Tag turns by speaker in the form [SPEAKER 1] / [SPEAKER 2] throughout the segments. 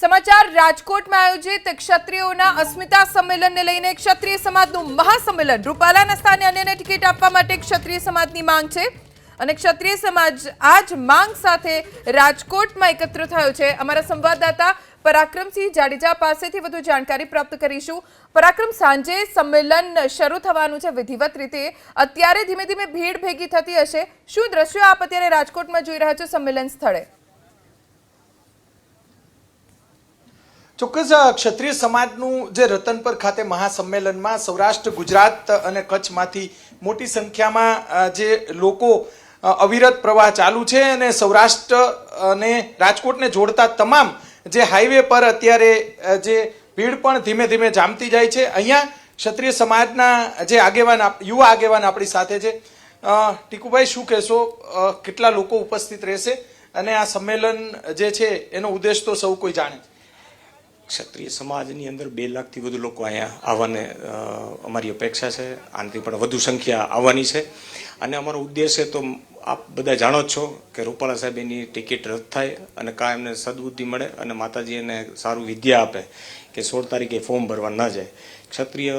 [SPEAKER 1] સમાચાર રાજકોટમાં આયોજિત ક્ષત્રિયોના અસ્મિતા સંમેલનને લઈને ક્ષત્રિય સમાજનું મહાસંમેલન. રૂપાલાના સ્થાને અન્યને ટિકિટ આપવા માટે ક્ષત્રિય સમાજની માંગ છે અને ક્ષત્રિય સમાજ આ જ માંગ સાથે રાજકોટમાં એકત્ર થયો છે. અમારા સંવાદદાતા પરાક્રમસિંહ જાડેજા પાસેથી વધુ જાણકારી પ્રાપ્ત કરીશું. પરાક્રમ, સાંજે સંમેલન શરૂ થવાનું છે. વિધિવત રીતે અત્યારે ધીમે ધીમે ભીડ ભેગી થતી હશે. શું દ્રશ્યો આપ અત્યારે રાજકોટમાં જોઈ રહ્યા છો સંમેલન સ્થળે?
[SPEAKER 2] ચોક્કસ ક્ષત્રિય સમાજનું જે રતનપર ખાતે મહાસંમેલનમાં સૌરાષ્ટ્ર, ગુજરાત અને કચ્છમાંથી મોટી સંખ્યામાં જે લોકો અવિરત પ્રવાહ ચાલુ છે અને સૌરાષ્ટ્ર અને રાજકોટને જોડતા તમામ જે હાઈવે પર અત્યારે જે ભીડ પણ ધીમે ધીમે જામતી જાય છે. અહીંયા ક્ષત્રિય સમાજના જે આગેવાન યુવા આગેવાન આપણી સાથે છે. ટીકુભાઈ, શું કહેશો? કેટલા લોકો ઉપસ્થિત રહેશે? અને આ સંમેલન જે છે, એનો ઉદ્દેશ તો સૌ કોઈ જાણે છે
[SPEAKER 3] ક્ષત્રિય સમાજની અંદર બે લાખથી વધુ લોકો અહીંયા આવવાને અમારી અપેક્ષા છે. આનાથી પણ વધુ સંખ્યા આવવાની છે. અને અમારો ઉદ્દેશ્ય તો આપ બધા જાણો જ છો કે રૂપાલા સાહેબ એની ટિકિટ રદ થાય અને કાંઈ એમને સદબુદ્ધિ મળે અને માતાજી એને સારું વિદ્યા આપે કે સોળ તારીખે ફોર્મ ભરવા ન જાય. ક્ષત્રિય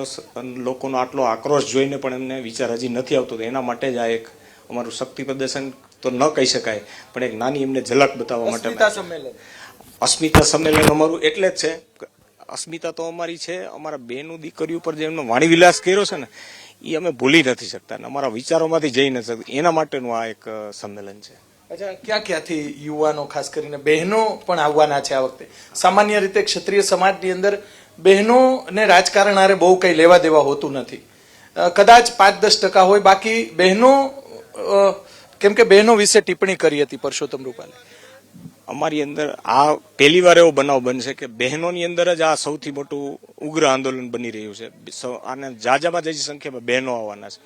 [SPEAKER 3] લોકોનો આટલો આક્રોશ જોઈને પણ એમને વિચાર હજી નથી આવતો. તો એના માટે જ આ એક અમારું શક્તિ પ્રદર્શન તો ન કહી શકાય પણ એક નાની એમને ઝલક બતાવવા માટે
[SPEAKER 2] અસ્મિતા સંમેલન
[SPEAKER 3] અમારું એટલે જ છે અસ્મિતા તો અમારી છે, અમારા બેનું દીકરીઓ પર જે એમનો વાણીવિલાસ કર્યો છે ને એ અમે ભૂલી નથી શકતા અને અમારા વિચારોમાંથી જઈ નથી શકતા. એના માટેનું આ એક સંમેલન છે.
[SPEAKER 2] અચ્છા, ક્યાં ક્યાંથી યુવાનો ખાસ કરીને બહેનો પણ આવવાના છે આ વખતે? સામાન્ય રીતે ક્ષત્રિય સમાજની અંદર બહેનો ને રાજકારણ હારે બહુ કંઈ લેવા દેવા હોતું નથી. કદાચ પાંચ દસ ટકા હોય, બાકી બહેનો કેમ કે બહેનો વિશે ટિપ્પણી કરી હતી પરસોત્તમ રૂપાલે.
[SPEAKER 3] અમારી અંદર આ પહેલી વાર એવો બનાવ બનશે કે બહેનોની અંદર જ આ સૌથી મોટું ઉગ્ર આંદોલન બની રહ્યું છે. આને જાજામાં જાજી સંખ્યામાં બહેનો આવવાના છે.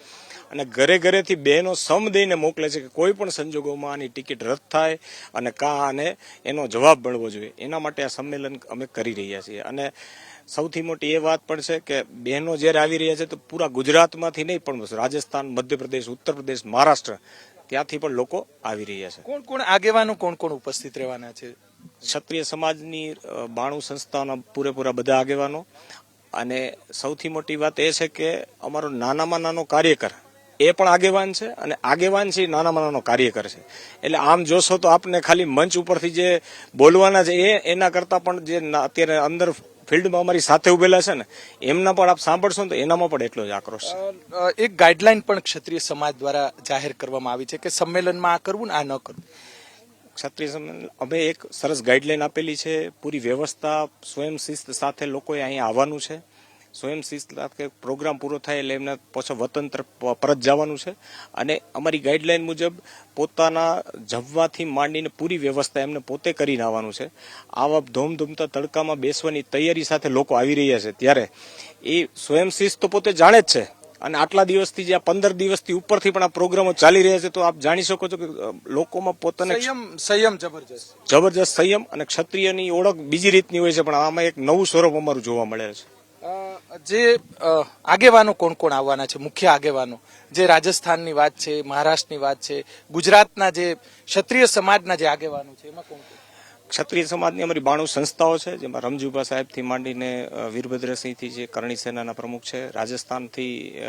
[SPEAKER 3] અને ઘરે ઘરેથી બહેનો સમ દઈને મોકલે છે કે કોઈ પણ સંજોગોમાં આની ટિકિટ રદ થાય અને કા આને એનો જવાબ મળવો જોઈએ. એના માટે આ સંમેલન અમે કરી રહ્યા છીએ. અને સૌથી મોટી એ વાત પણ છે કે બહેનો જ્યારે આવી રહ્યા છે તો પૂરા ગુજરાતમાંથી નહીં પણ રાજસ્થાન, મધ્યપ્રદેશ ઉત્તર પ્રદેશ મહારાષ્ટ્ર ત્યાંથી પણ લોકો આવી રહ્યા છે.
[SPEAKER 2] કોણ કોણ આગેવાનો કોણ કોણ ઉપસ્થિત રહેવાના છે?
[SPEAKER 3] ક્ષત્રિય સમાજની બાણું સંસ્થાઓના પૂરેપૂરા બધા આગેવાનો. અને સૌથી મોટી વાત એ છે કે અમારો નાનામાં નાનો કાર્યકર એ પણ આગેવાન છે અને આગેવાન છે નાનામાં નાનો કાર્યકર છે. એટલે આમ જોશો તો આપને ખાલી મંચ ઉપરથી જે બોલવાના છે એ એના કરતાં પણ જે અત્યારે અંદર ફિલ્ડમાં અમારી સાથે ઉભેલા છે ને એમના પણ આપ સાંભળશો ને તો એનામાં પણ એટલો જ આક્રોશ છે.
[SPEAKER 2] એક ગાઈડલાઈન પણ ક્ષત્રિય સમાજ દ્વારા જાહેર કરવામાં આવી છે કે સંમેલનમાં આ કરવું ને આ ન કરવું.
[SPEAKER 3] ક્ષત્રિય સંમેલન અમે એક સરસ ગાઈડલાઈન આપેલી છે પૂરી વ્યવસ્થા સ્વયં શિસ્ત સાથે લોકોએ અહીંયા આવવાનું છે. સ્વયં શિસ્ત સાથે પ્રોગ્રામ પૂરો થાય એટલે એમને પાછો વતન તરફ પરત જવાનું છે. અને અમારી ગાઈડલાઈન મુજબ પોતાના જમવાથી માંડીને પૂરી વ્યવસ્થા એમને પોતે કરીને આવવાનું છે. આવા ધૂમધૂમતા તડકામાં બેસવાની તૈયારી સાથે લોકો આવી રહ્યા છે. ત્યારે એ સ્વયં શિસ્ત તો પોતે જાણે જ છે. અને આટલા દિવસથી જે આ પંદર દિવસથી ઉપરથી પણ આ પ્રોગ્રામો ચાલી રહ્યા છે તો આપ જાણી શકો છો કે લોકોમાં પોતાને
[SPEAKER 2] સંયમ સંયમ જબરજસ્ત
[SPEAKER 3] જબરજસ્ત સંયમ અને ક્ષત્રિયની ઓળખ બીજી રીતની હોય છે પણ આમાં એક નવું સ્વરૂપ અમારું જોવા મળે છે.
[SPEAKER 2] જે આગેવાનો કોણ કોણ આવવાના છે? મુખ્ય આગેવાનો. જે રાજસ્થાનની વાત છે, મહારાષ્ટ્રની વાત છે, ગુજરાતના જે ક્ષત્રિય સમાજના જે આગેવાનો છે, એમાં કોણ
[SPEAKER 3] ક્ષત્રિય સમાજની અમારી બાણું સંસ્થાઓ છે, જેમાં રમજુભા સાહેબથી માંડીને વીરભદ્રસિંહથી જે કરણી સેનાના પ્રમુખ છે, રાજસ્થાનથી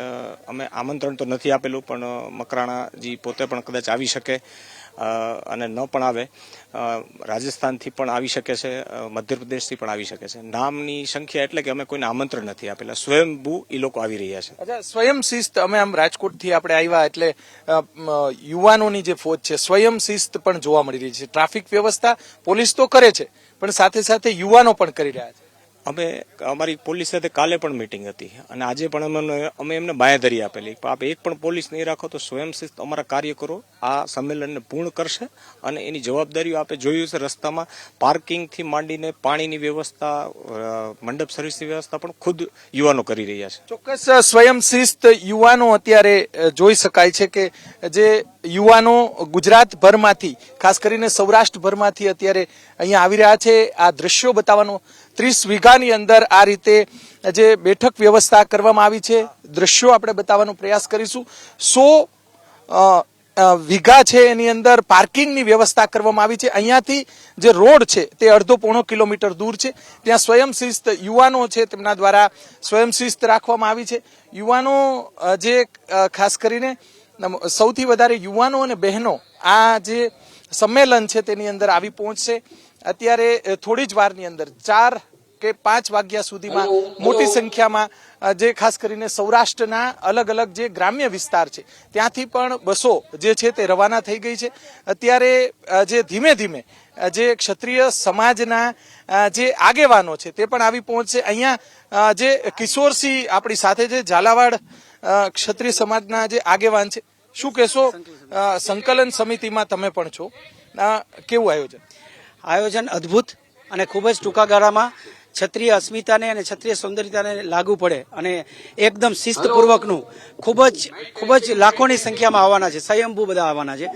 [SPEAKER 3] અમે આમંત્રણ તો નથી આપેલું, પણ મકરાણાજી પોતે પણ કદાચ આવી શકે. અને ન પણ આવે રાજસ્થાનથી પણ આવી શકે છે મધ્યપ્રદેશથી પણ આવી શકે છે. નામની સંખ્યા એટલે કે અમે કોઈને આમંત્રણ નથી આપેલા. સ્વયંભૂ એ લોકો આવી રહ્યા છે.
[SPEAKER 2] અચ્છા સ્વયં શિસ્ત અમે આમ રાજકોટથી આપણે આવ્યા એટલે યુવાનોની જે ફોજ છે સ્વયં શિસ્ત પણ જોવા મળી રહી છે. ટ્રાફિક વ્યવસ્થા પોલીસ તો કરે છે પણ સાથે સાથે યુવાનો પણ કરી રહ્યા છે.
[SPEAKER 3] અમે અમારી પોલીસ સાથે કાલે પણ મીટિંગ હતી અને આજે પણ અમે અમે એમને બાંયધરી આપેલી. આપ એક પણ પોલીસ નહીં રાખો તો સ્વયંશિસ્ત અમારા કાર્યકરો આ સંમેલનને પૂર્ણ કરશે અને એની જવાબદારીઓ આપે જોયું છે રસ્તામાં પાર્કિંગથી માંડીને પાણીની વ્યવસ્થા મંડપ સર્વિસની વ્યવસ્થા પણ ખુદ યુવાનો કરી રહ્યા છે.
[SPEAKER 2] ચોક્કસ સ્વયંશિસ્ત સ્વયં શિસ્ત યુવાનો અત્યારે જોઈ શકાય છે કે જે યુવાનો ગુજરાતભરમાંથી, ખાસ કરીને સૌરાષ્ટ્રભરમાંથી અત્યારે અહીંયા આવી રહ્યા છે. આ દ્રશ્યો બતાવવાનો, ત્રીસ વીઘાની અંદર આ રીતે જે બેઠક વ્યવસ્થા કરવામાં આવી છે. દ્રશ્યો આપણે બતાવવાનો પ્રયાસ કરીશું. સો વીઘા છે એની અંદર પાર્કિંગની વ્યવસ્થા કરવામાં આવી છે. અહીંયાથી જે રોડ છે તે અડધો પોણો કિલોમીટર દૂર છે. ત્યાં સ્વયંશિસ્ત યુવાનો છે તેમના દ્વારા સ્વયંશિસ્ત રાખવામાં આવી છે. યુવાનો જે ખાસ કરીને સૌથી વધારે યુવાનો અને બહેનો આ જે સંમેલન છે તેની અંદર આવી પહોંચશે. અત્યારે થોડી જ વારની અંદર ચાર કે પાંચ વાગ્યા સુધીમાં મોટી સંખ્યામાં જે ખાસ કરીને સૌરાષ્ટ્રના અલગ અલગ જે ગ્રામ્ય વિસ્તાર છે ત્યાંથી પણ બસો જે છે તે રવાના થઈ ગઈ છે. અત્યારે જે ધીમે ધીમે જે ક્ષત્રિય સમાજના જે આગેવાનો છે તે પણ આવી પહોંચશે. અહીંયા જે કિશોરસિંહ આપણી સાથે છે ઝાલાવાડ ક્ષત્રિય સમાજના જે આગેવાન છે. શું કહેશો? સંકલન સમિતિમાં તમે પણ છો. કેવું આયોજન?
[SPEAKER 4] આયોજન અદ્ભુત અને ખૂબ જ ટૂંકા ગાળામાં ક્ષત્રિય અસ્મિતાને અને ક્ષત્રિય સૌંદર્યતાને લાગુ પડે અને એકદમ શિસ્તપૂર્વકનું ખૂબ જ ખૂબ જ લાખોની સંખ્યામાં આવવાના છે, સ્વયંભૂ બધા આવવાના છે.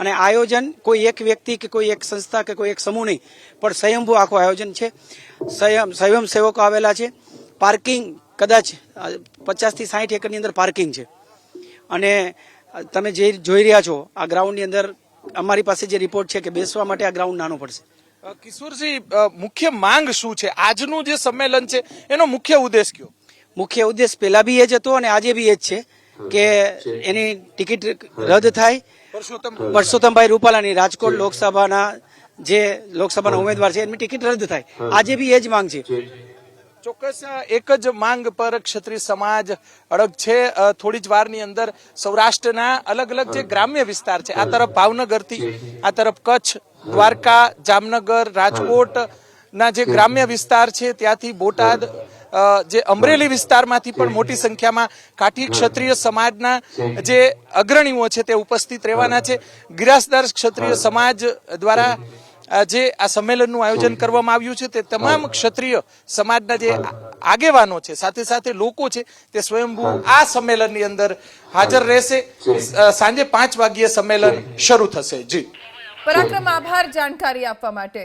[SPEAKER 4] અને આયોજન કોઈ એક વ્યક્તિ કે કોઈ એક સંસ્થા કે કોઈ એક સમૂહ નહીં, પણ સ્વયંભૂ આખું આયોજન છે. સ્વયં સ્વયંસેવકો આવેલા છે. પાર્કિંગ કદાચ પચાસથી સાઠ એકરની અંદર પાર્કિંગ છે. અને તમે જે જોઈ રહ્યા છો, આ ગ્રાઉન્ડની અંદર અમારી પાસે જે રિપોર્ટ છે કે બેસવા માટે આ ગ્રાઉન્ડ નાનું પડશે.
[SPEAKER 2] અ, કિશોરસિંહ મુખ્ય માંગ શું છે? આજનું જે સંમેલન છે એનો મુખ્ય ઉદ્દેશ કયો?
[SPEAKER 4] મુખ્ય ઉદ્દેશ પેલા બી એ જ હતો અને આજે બી એ જ છે કે એની ટિકિટ રદ થાય.
[SPEAKER 2] પરસોત્તમ
[SPEAKER 4] પરસોત્તમભાઈ રૂપાલાની રાજકોટ લોકસભાના જે લોકસભાના ઉમેદવાર છે એમની ટિકિટ રદ થાય. આજે બી એ જ માંગ છે.
[SPEAKER 2] ચોક્કસ એક જ માંગ પર ક્ષત્રિય સમાજ અડગ છે. થોડી જ વારની અંદર સૌરાષ્ટ્રના અલગ અલગ જે ગ્રામ્ય વિસ્તાર છે આ તરફ ભાવનગરથી આ તરફ કચ્છ દ્વારકા, જામનગર, રાજકોટ ના જે ગ્રામ્ય વિસ્તાર છે, ત્યાંથી બોટાદ જે અમરેલી વિસ્તારમાંથી પણ મોટી સંખ્યામાં કાઠી ક્ષત્રિય સમાજના જે અગ્રણીઓ છે, તે ઉપસ્થિત રહેવાના છે. ગિરાસદાર ક્ષત્રિય સમાજ દ્વારા જે આ સંમેલનનું આયોજન કરવામાં આવ્યું છે, તે તમામ ક્ષત્રિય સમાજના જે આગેવાનો છે, સાથે સાથે લોકો છે, તે સ્વયંભૂ આ સંમેલનની અંદર હાજર રહેશે. સાંજે પાંચ વાગ્યે સંમેલન શરૂ થશે. જી.
[SPEAKER 1] પરાક્રમ આભાર જાણકારી આપવા માટે.